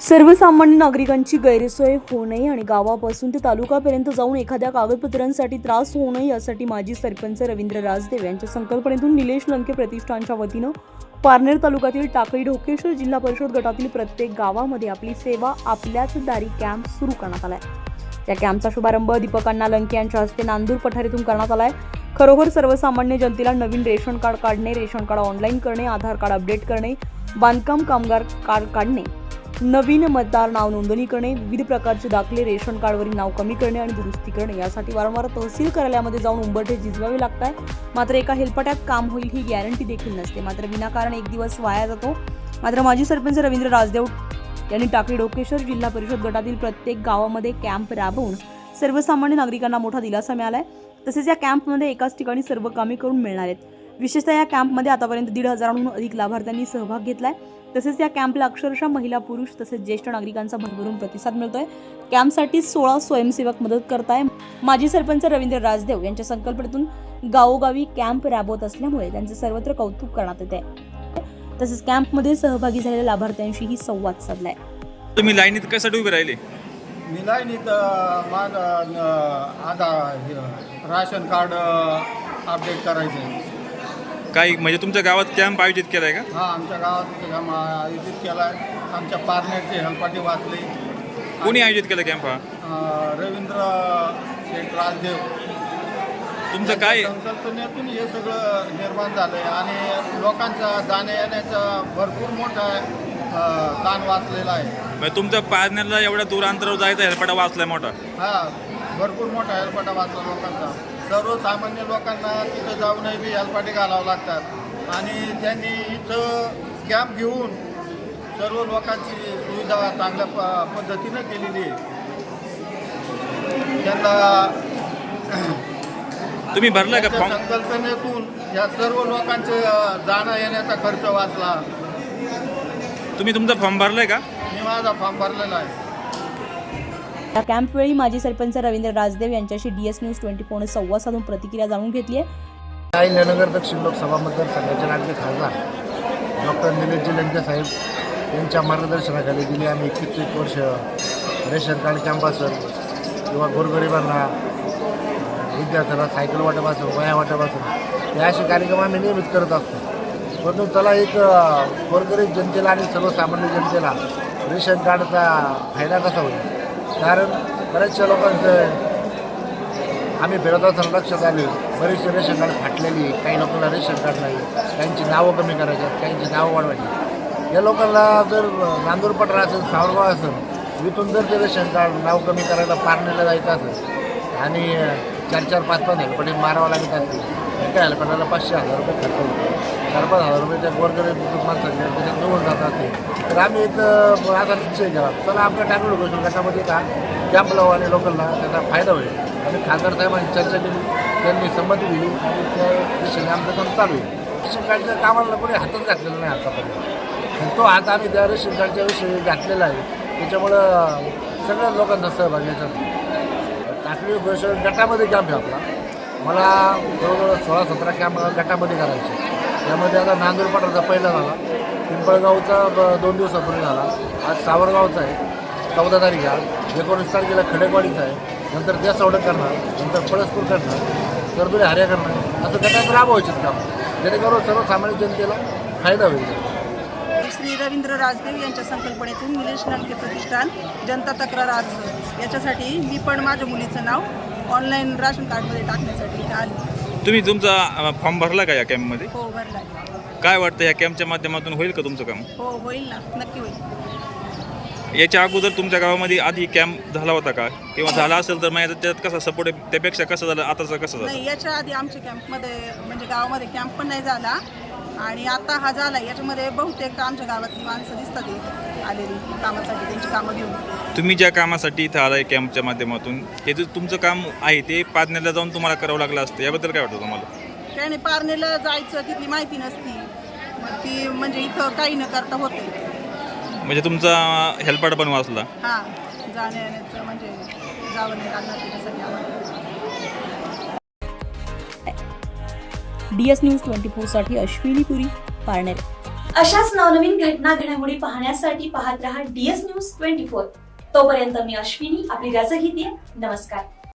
सर्वसामान्य नागरिकांची गैरसोय होऊ नये आणि गावापासून ते तालुकापर्यंत जाऊन एखाद्या कागदपत्रांसाठी त्रास होऊ नये यासाठी माजी सरपंच रवींद्र राजदेव यांच्या संकल्पनेतून निलेश लंके प्रतिष्ठानच्या वतीनं पारनेर तालुक्यातील टाकळी ढोकेश्वर जिल्हा परिषद गटातील प्रत्येक गावामध्ये आपली सेवा आपल्याच दारी कॅम्प सुरू करण्यात आलाय. या कॅम्पचा शुभारंभ दीपक अण्णा लंके यांच्या हस्ते नांदूर पठारीतून करण्यात आलाय. खरोखर सर्वसामान्य जनतेला नवीन रेशन कार्ड काढणे रेशन कार्ड ऑनलाईन करणे आधार कार्ड अपडेट करणे बांधकाम कामगार कार्ड काढणे नवीन मतदार नाव नोंदणी करणे विविध प्रकारचे दाखले रेशन कार्डवरील नाव कमी करणे आणि दुरुस्ती करणे यासाठी वारंवार तहसील कार्यालयामध्ये जाऊन उंबरठे झिजवावे लागत आहे मात्र एका हेलपट्यात काम होईल ही गॅरंटी देखील नसते. मात्र विनाकारण एक दिवस वाया जातो. मात्र माजी सरपंच रवींद्र राजदेव यांनी टाकळी डोकेश्वर जिल्हा परिषद गटातील प्रत्येक गावामध्ये कॅम्प राबवून सर्वसामान्य नागरिकांना मोठा दिलासा मिळाला आहे तसेच या कॅम्पमध्ये एकाच ठिकाणी सर्व कामे करून मिळणार आहेत. विशेषतः या कॅम्पमध्ये आतापर्यंत दीड हजारांहून अधिक लाभार्थ्यांनी सहभाग घेतलाय. तसेच या कॅम्पला अक्षरशः महिला पुरुष तसेच ज्येष्ठ नागरिकांचा भरभरून प्रतिसाद मिळतोय. कॅम्पसाठी सोळा स्वयंसेवक मदत करताय. माजी सरपंच रवींद्र राजदेव यांच्या संकल्पनेतून गावोगावी कॅम्प राबवत असल्यामुळे त्यांचे सर्वत्र कौतुक करण्यात येत. आहे तसेच कॅम्पमध्ये सहभागी झालेल्या लाभार्थ्यांशीही संवाद साधलाय. तुम्ही लाईनीत कशासाठी उभे राहिले? मी लाईनीत माझं हे, राशन कार्ड अपडेट करायचं आहे काही म्हणजे तुमच्या गावात कॅम्प आयोजित केलाय का? हा आमच्या गावात काम आयोजित केला आहे आमच्या पार्टनरचे हेलपाटी वाचले. कोणी आयोजित केला कॅम्प हा? अं, रवींद्र शेठ राजदेव. तुमचं काय? यांच्या संकल्पनेतून हे सगळं निर्माण झालं आहे आणि लोकांचा जाण्या येण्याचा भरपूर मोठा अं, ताण वाचलेला आहे. म्हणजे तुमच्या पार्टनरला एवढ्या दूर अंतरावर जायचा हेलपाटा वाचलाय मोठा. हा. भरपूर मोठा हेलपाटा वाचला लोकांचा. सर्वसामान्य लोकांना तिथं जाऊनही बी हेलपाटे घालावं लागतात. आणि त्यांनी इथं कॅम्प घेऊन सर्व लोकांची सुविधा चांगल्या प पद्धतीनं केलेली आहे. त्यांना तुम्ही भरलाय का फॉर्म? संकल्पनेतून या सर्व लोकांचे जाणं येण्याचा खर्च वाचला. तुम्ही तुमचा फॉर्म भरलाय का? मी माझा फॉर्म भरलेला आहे. या कॅम्पवेळी माजी सरपंच रवींद्र राजदेव यांच्याशी डीएस न्यूज ट्वेंटी फोरने संवाद साधून प्रतिक्रिया जाणून घेतली आहे. नगर दक्षिण लोकसभा मतदारसंघाचे राज्य खासदार डॉक्टर निलेशजी लंके साहेब यांच्या मार्गदर्शनाखाली गेली आम्ही कित्येक वर्ष रेशन कार्ड कॅम्प असेल किंवा गोरगरिबांना विद्यार्थ्यांना सायकल वाटप असेल वया वाटप असेल हे असे कार्यक्रम आम्ही नियमित करत असतो. परंतु त्याला एक गोरगरीब जनतेला आणि सर्वसामान्य जनतेला रेशन कार्डचा फायदा कसा होईल? कारण बऱ्याचशा लोकांचं आम्ही फिरत असताना लक्षात आले बरेचसे रेशन कार्ड फाटलेली काही लोकांना रेशन कार्ड नाही. काहींची नावं कमी करायची आहेत, काहींची नावं वाढवायची या लोकांना जर नांदूरपटरा असेल सावरगाव असेल इथून जर ते रेशन कार्ड नाव कमी करायला पारणीला जायचं असेल आणि चार चार पाच पाच हेल्पटे मारावं लागत असेल एका हेल्पटाला पाचशे हजार रुपये खर्च होतो. चार पाच हजार रुपये त्या गोरगरीब माणसाचे त्याच्यात जवळ जातात ते तर आम्ही एक आता निश्चय केला चला आपल्या टाकलो गोष्टी गटामध्ये का? कॅम्प लावा आणि लोकांना त्याचा फायदा होईल. आणि खासदार साहेबांनी चर्चा केली. त्यांनी संमती दिली. आणि त्या दिशेने आमचं काम चालू आहे. रेशन कार्डच्या कामाला कोणी हातच घातलेला नाही आतापर्यंत. आणि तो हात आम्ही त्या रेशन कार्डच्या विषयी घातलेला आहे. त्याच्यामुळं सगळ्या लोकांचा सहभाग याच्यात टाकली गोष्ट गटामध्ये कॅम्प आहे आपला. मला जवळजवळ सोळा सतरा कॅम्प गटामध्ये करायचे. त्यामध्ये आता नांदूर पठारचा पहिला झाला. पिंपळगावचा ब- दोन दिवसापूर्वी झाला. आज सावरगावचा आहे. चौदा तारीख आहे. एकोणीस तारखेला खडेकवाडीचा आहे. नंतर देसवडं करणार नंतर पळसपूर करणार करदुरे हऱ्या करणार. असं गटात राबवायचे काम. जेणेकरून सर्वसामान्य जनतेला फायदा होईल. श्री रवींद्र राजदेव यांच्या संकल्पनेतून निलेश नानके प्रतिष्ठान जनता तक्रार अर्ज याच्यासाठी मी पण माझ्या मुलीचं नाव ऑनलाईन राशन कार्डमध्ये टाकण्यासाठी आली. तुम्ही तुमचा फॉर्म भरला का या कॅम्पमध्ये हो भरला. काय वाटतं या कॅम्पच्या माध्यमातून होईल का तुमचं काम? हो होईल ना. नक्की होईल. याच्या अगोदर तुमच्या गावामध्ये आधी कॅम्प झाला होता का? किंवा झाला असेल तर मग याचा- त्यात कसा सपोर्ट आहे? त्यापेक्षा कसं झालं? आताचा कसं झालं? नाही याच्या आधी आमच्या कॅम्पमध्ये म्हणजे गावामध्ये कॅम्प पण नाही झाला. आणि आता हा झाला याच्यामध्ये बहुतेक आमच्या गावातली माणसं दिसतात इथे आलेली कामासाठी त्यांची कामं घेऊन. तुम्ही ज्या कामासाठी इथं आलाय कॅम्पच्या माध्यमातून हे जे तुमचं काम आहे ते पाजण्याला जाऊन तुम्हाला करावं लागलं असतं. याबद्दल काय वाटतं तुम्हाला? त्याने पारनेला जायचं तिथली माहिती नसती. ती म्हणजे इथं काही न करता होते. म्हणजे तुमचा हेल्पाट पण वाचला? हां जाण्या येण्याचं म्हणजे जावं नाही लागणार त्याच्यासाठी आम्हाला. डी एस न्यूज ट्वेंटी फोरसाठी अश्विनी पुरी पारनेर. अशाच नवनवीन घटना घडामोडी पाहण्यासाठी पाहत रहा डीएस न्यूज ट्वेंटी फोर. तोपर्यंत मी अश्विनी आपली रजा घेते. नमस्कार.